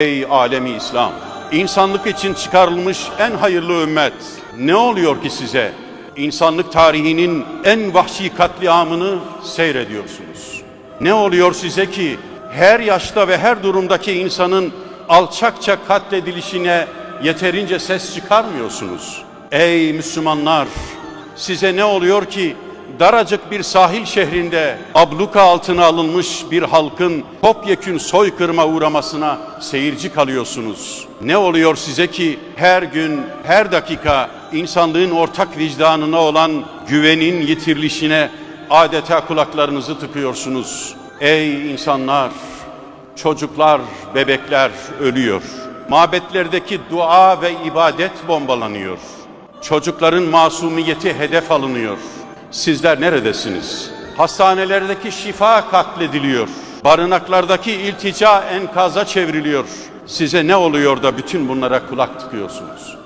Ey alemi İslam! İnsanlık için çıkarılmış en hayırlı ümmet. Ne oluyor ki size? İnsanlık tarihinin en vahşi katliamını seyrediyorsunuz. Ne oluyor size ki her yaşta ve her durumdaki insanın alçakça katledilişine yeterince ses çıkarmıyorsunuz? Ey Müslümanlar! Size ne oluyor ki daracık bir sahil şehrinde abluka altına alınmış bir halkın topyekün soykırıma uğramasına seyirci kalıyorsunuz. Ne oluyor size ki her gün, her dakika insanlığın ortak vicdanına olan güvenin yitirilişine adeta kulaklarınızı tıkıyorsunuz. Ey insanlar! Çocuklar, bebekler ölüyor. Mabetlerdeki dua ve ibadet bombalanıyor. Çocukların masumiyeti hedef alınıyor. Sizler neredesiniz? Hastanelerdeki şifa katlediliyor. Barınaklardaki iltica enkaza çevriliyor. Size ne oluyor da bütün bunlara kulak tıkıyorsunuz?